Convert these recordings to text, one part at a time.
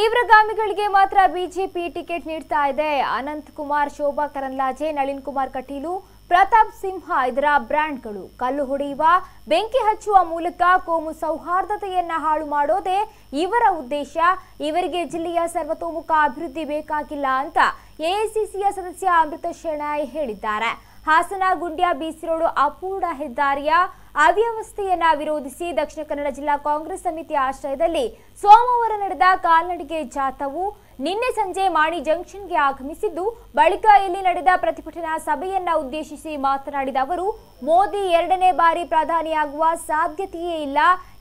ತೀವ್ರಗಾಮಿಗಳಿಗೆ ಮಾತ್ರ BJP ticket ನೀಡ್ತಾ ಇದೆ. ಅನಂತ್ ಕುಮಾರ್, ಶೋಭಾ ಕರಂದ್ಲಾಜೆ, ನಳಿನ್ ಕುಮಾರ್ ಕಟೀಲು, ಪ್ರತಾಪ್ ಸಿಂಹ ಇದರ ಬ್ರ್ಯಾಂಡ್ಗಳು. ಕಲ್ಲು ಹೊಡೆಯುವ, ಬೆಂಕಿ ಹಚ್ಚುವ ಮೂಲಕ ಕೋಮು ಸೌಹಾರ್ದತೆಯನ್ನ ಹಾಳು ಮಾಡೋದೇ ಇವರ ಉದ್ದೇಶ. ಇವರಿಗೆ ಜಿಲ್ಲೆಯ ಸರ್ವತೋಮುಖ ಅಭಿವೃದ್ಧಿ ಬೇಕಾಗಿಲ್ಲ ಅಂತ ಎಐಸಿಸಿಯ ಸದಸ್ಯ ಅಮೃತ ಶೆಣಾಯ್ ಹೇಳಿದ್ದಾರೆ. ಹಾಸನ, ಗುಂಡ್ಯ ಬಿಸಿ ರೋಡ್ ಅಪೂರ್ಣ ಹೆದ್ದಾರಿಯ ಅವ್ಯವಸ್ಥೆಯನ್ನ ವಿರೋಧಿಸಿ ದಕ್ಷಿಣ ಕನ್ನಡ ಜಿಲ್ಲಾ ಕಾಂಗ್ರೆಸ್ ಸಮಿತಿ ಆಶ್ರಯದಲ್ಲಿ ಸೋಮವಾರ ನಡೆದ ಕಾಲ್ನಡಿಗೆ ಜಾಥವು ನಿನ್ನೆ ಸಂಜೆ ಮಾಣಿ ಜಂಕ್ಷನ್ಗೆ ಆಗಮಿಸಿದ್ದು, ಬಳಿಕ ಇಲ್ಲಿ ನಡೆದ ಪ್ರತಿಭಟನಾ ಸಭೆಯನ್ನ ಉದ್ದೇಶಿಸಿ ಮಾತನಾಡಿದ ಅವರು, ಮೋದಿ ಎರಡನೇ ಬಾರಿ ಪ್ರಧಾನಿಯಾಗುವ ಸಾಧ್ಯತೆಯೇ ಇಲ್ಲ.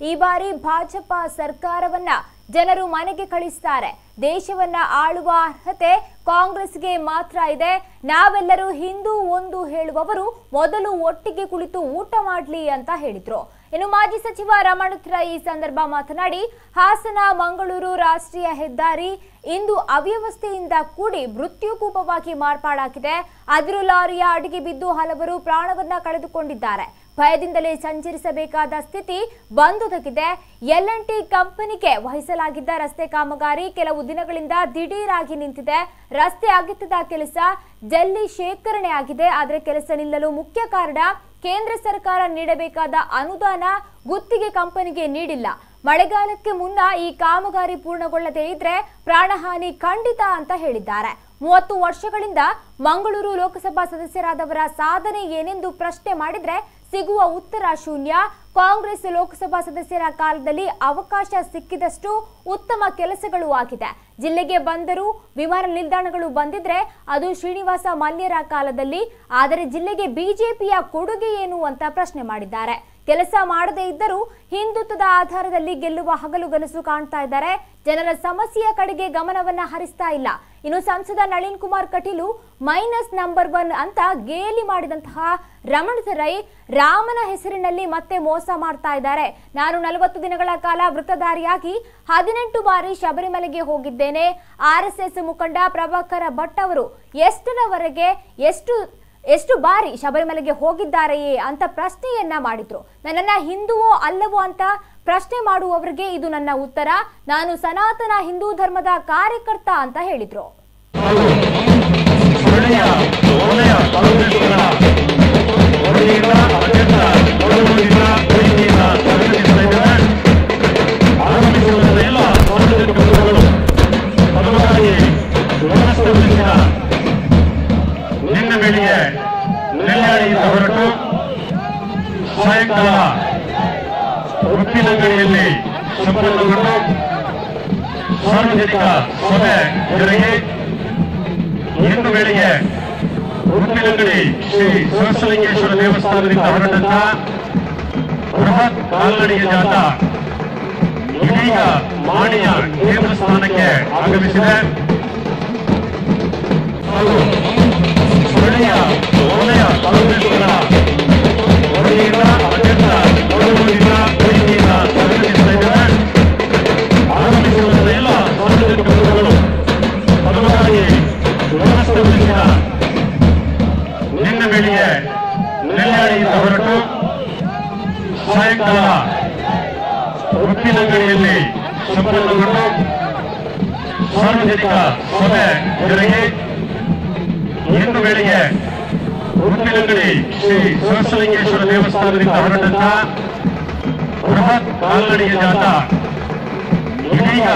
ಈ ಬಾರಿ ಭಾಜಪ ಸರ್ಕಾರವನ್ನ ಜನರು ಮನೆಗೆ ಕಳಿಸ್ತಾರೆ. ದೇಶವನ್ನ ಆಳುವ ಅರ್ಹತೆ ಕಾಂಗ್ರೆಸ್ಗೆ ಮಾತ್ರ ಇದೆ. ನಾವೆಲ್ಲರೂ ಹಿಂದೂ ಒಂದು ಹೇಳುವವರು, ಮೊದಲು ಒಟ್ಟಿಗೆ ಕುಳಿತು ಊಟ ಮಾಡಲಿ ಅಂತ ಹೇಳಿದ್ರು. ಇನ್ನು ಮಾಜಿ ಸಚಿವ ರಮಣತ್ರ ಈ ಸಂದರ್ಭ ಮಾತನಾಡಿ, ಹಾಸನ, ಮಂಗಳೂರು ರಾಷ್ಟ್ರೀಯ ಹೆದ್ದಾರಿ ಇಂದು ಅವ್ಯವಸ್ಥೆಯಿಂದ ಕೂಡಿ ಮೃತ್ಯುಕೂಪವಾಗಿ ಮಾರ್ಪಾಡಾಗಿದೆ. ಅದಿರು ಲಾರಿಯ ಅಡಿಗೆ ಬಿದ್ದು ಹಲವರು ಪ್ರಾಣವನ್ನ ಕಳೆದುಕೊಂಡಿದ್ದಾರೆ. ಭಯದಿಂದಲೇ ಸಂಚರಿಸಬೇಕಾದ ಸ್ಥಿತಿ ಬಂದೊದಗಿದೆ. ಎಲ್ ಟಿ ಕಂಪನಿಗೆ ವಹಿಸಲಾಗಿದ್ದ ರಸ್ತೆ ಕಾಮಗಾರಿ ಕೆಲವು ದಿನಗಳಿಂದ ದಿಢೀರಾಗಿ ನಿಂತಿದೆ. ರಸ್ತೆ ಅಗತ್ಯದ ಕೆಲಸ ಜಲ್ಲಿ ಶೇಖರಣೆ ಆಗಿದೆ. ಆದರೆ ಕೆಲಸ ನಿಲ್ಲಲು ಮುಖ್ಯ ಕಾರಣ ಕೇಂದ್ರ ಸರ್ಕಾರ ನೀಡಬೇಕಾದ ಅನುದಾನ ಗುತ್ತಿಗೆ ಕಂಪನಿಗೆ ನೀಡಿಲ್ಲ. ಮಳೆಗಾಲಕ್ಕೆ ಮುನ್ನ ಈ ಕಾಮಗಾರಿ ಪೂರ್ಣಗೊಳ್ಳದೇ ಇದ್ರೆ ಪ್ರಾಣಹಾನಿ ಖಂಡಿತ ಅಂತ ಹೇಳಿದ್ದಾರೆ. ಮೂವತ್ತು ವರ್ಷಗಳಿಂದ ಮಂಗಳೂರು ಲೋಕಸಭಾ ಸದಸ್ಯರಾದವರ ಸಾಧನೆ ಏನೆಂದು ಪ್ರಶ್ನೆ ಮಾಡಿದ್ರೆ ಸಿಗುವ ಉತ್ತರ ಶೂನ್ಯ. ಕಾಂಗ್ರೆಸ್ ಲೋಕಸಭಾ ಸದಸ್ಯರ ಕಾಲದಲ್ಲಿ ಅವಕಾಶ ಸಿಕ್ಕಿದಷ್ಟು ಉತ್ತಮ ಕೆಲಸಗಳು ಆಗಿದೆ. ಜಿಲ್ಲೆಗೆ ಬಂದರೂ ವಿಮಾನ ನಿಲ್ದಾಣಗಳು ಬಂದಿದ್ರೆ ಅದು ಶ್ರೀನಿವಾಸ ಮಲ್ಯರ ಕಾಲದಲ್ಲಿ, ಆದರೆ ಜಿಲ್ಲೆಗೆ ಬಿಜೆಪಿಯ ಕೊಡುಗೆ ಏನು ಅಂತ ಪ್ರಶ್ನೆ ಮಾಡಿದ್ದಾರೆ. ಕೆಲಸ ಮಾಡದೇ ಇದ್ದರೂ ಹಿಂದುತ್ವದ ಆಧಾರದಲ್ಲಿ ಗೆಲ್ಲುವ ಹಗಲು ಹಗಲುಗನಸು ಕಾಣ್ತಾ ಇದ್ದಾರೆ. ಜನರ ಸಮಸ್ಯೆಯ ಕಡೆಗೆ ಗಮನವನ್ನ ಹರಿಸ್ತಾ ಇಲ್ಲ. ಇನ್ನು ಸಂಸದ Nalin Kumar Kateel minus number one ಅಂತ ಗೇಲಿ ಮಾಡಿದಂತಹ ರಮಣ ರೈ ರಾಮನ ಹೆಸರಿನಲ್ಲಿ ಮತ್ತೆ ಮೋಸ ಮಾಡ್ತಾ ಇದ್ದಾರೆ. ನಾನು ನಲವತ್ತು ದಿನಗಳ ಕಾಲ ವೃತ್ತಧಾರಿಯಾಗಿ ಹದಿನೆಂಟು ಬಾರಿ ಶಬರಿಮಲೆಗೆ ಹೋಗಿದ್ದೇನೆ. ಆರ್ ಎಸ್ ಎಸ್ ಮುಖಂಡ ಪ್ರಭಾಕರ ಭಟ್ ಅವರು ಎಷ್ಟರವರೆಗೆ ಎಷ್ಟು ಎಷ್ಟು ಬಾರಿ ಶಬರಿಮಲೆಗೆ ಹೋಗಿದ್ದಾರೆಯೇ ಅಂತ ಪ್ರಶ್ನೆಯನ್ನ ಮಾಡಿದ್ರು. ನನ್ನನ್ನ ಹಿಂದುವೋ ಅಲ್ಲವೋ ಅಂತ ಪ್ರಶ್ನೆ ಮಾಡುವವರಿಗೆ ಇದು ನನ್ನ ಉತ್ತರ. ನಾನು ಸನಾತನ ಹಿಂದೂ ಧರ್ಮದ ಕಾರ್ಯಕರ್ತ ಅಂತ ಹೇಳಿದ್ರು. ಬೆಳಿಗ್ಗೆ ನೆಲ್ಯಾಡಿಯಿಂದ ಹೊರಟು ಸಾಯಂಕಾಲ ಉಪ್ಪಿನಂಗಡಿಯಲ್ಲಿ ಸಂಪನ್ನಗೊಂಡು ಸಾರ್ವಜನಿಕ ಸಭೆ ಜರುಗಿ. ಇಂದು ಬೆಳಿಗ್ಗೆ ಉಪ್ಪಿನಂಗಡಿ ಶ್ರೀ ಸಹಸ್ರಲಿಂಗೇಶ್ವರ ದೇವಸ್ಥಾನದಿಂದ ಹೊರಟಂತ ಬೃಹತ್ ಕಾಲ್ನಡಿಗೆ ಜಾಥಾ ಇದೀಗ ಮಾಣಿಯ ದೇವಸ್ಥಾನಕ್ಕೆ ಆಗಮಿಸಿದೆ. ಹಾಗೂ ಸ್ಥಳೀಯ ವಲಯ ಕಾಂಗ್ರೆಸ್ಗಳ ಒಳ್ಳೆಯ ಅತ್ಯಂತ ಗೌರವದಿಂದ ಪ್ರೀತಿಯಿಂದ ಸ್ವಾಗತಿಸ್ತಾ ಇದ್ದಾರೆ ಆಗಮಿಸಿರುವಂತಹ ಎಲ್ಲ ಸಾರ್ವಜನಿಕ ಬಂಧುಗಳು ಪದವಾಗಿ ಗಮನಿಸುವುದರಿಂದ ನಿನ್ನ ಬೆಳಿಗ್ಗೆ ನೆಲ್ಯಾಡಿಯಿಂದ ಹೊರಟು ಸಾಯಂಕಾಲ ಉಪ್ಪಿನಂಗಡಿಯಲ್ಲಿ ಸಂಪನ್ನಗೊಂಡು ಸಾರ್ವಜನಿಕ ಸಭೆ ಜರುಗಿ. ಇಂದು ಬೆಳಿಗ್ಗೆ ಉಪ್ಪಿನಂಗಡಿ ಶ್ರೀ ಸಹಸ್ರಲಿಂಗೇಶ್ವರ ದೇವಸ್ಥಾನದಿಂದ ಹೊರಟಂತ ಬೃಹತ್ ಕಾಲ್ನಡಿಗೆ ಜಾಥಾ ಇದೀಗ